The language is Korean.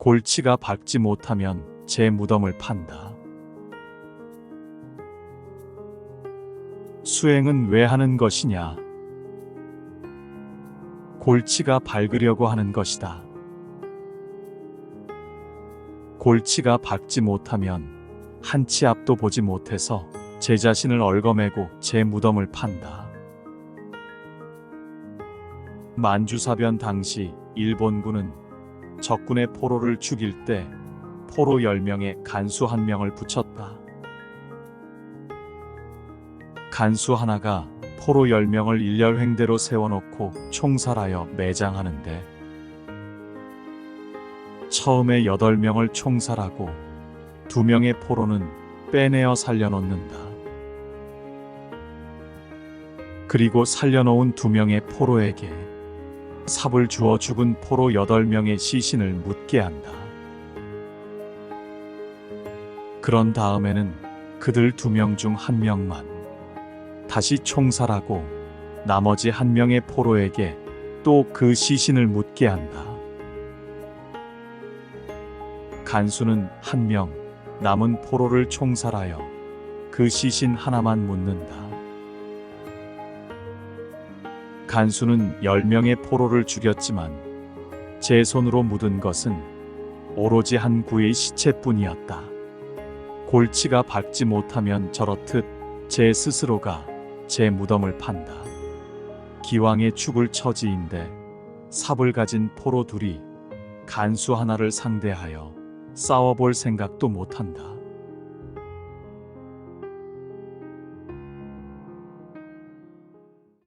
골치가 박지 못하면 제 무덤을 판다. 수행은 왜 하는 것이냐? 골치가 밝으려고 하는 것이다. 골치가 박지 못하면 한 치 앞도 보지 못해서 제 자신을 얽어매고 제 무덤을 판다. 만주사변 당시 일본군은 적군의 포로를 죽일 때 포로 10명에 간수 한 명을 붙였다. 간수 하나가 포로 10명을 일렬 횡대로 세워놓고 총살하여 매장하는데 처음에 8명을 총살하고 2명의 포로는 빼내어 살려놓는다. 그리고 살려놓은 2명의 포로에게 삽을 주어 죽은 포로 8명의 시신을 묻게 한다. 그런 다음에는 그들 두 명 중 한 명만 다시 총살하고 나머지 한 명의 포로에게 또 그 시신을 묻게 한다. 간수는 한 명, 남은 포로를 총살하여 그 시신 하나만 묻는다. 간수는 10명의 포로를 죽였지만 제 손으로 묻은 것은 오로지 한 구의 시체뿐이었다. 골치가 박지 못하면 저렇듯 제 스스로가 제 무덤을 판다. 기왕에 죽을 처지인데 삽을 가진 포로 둘이 간수 하나를 상대하여 싸워볼 생각도 못한다.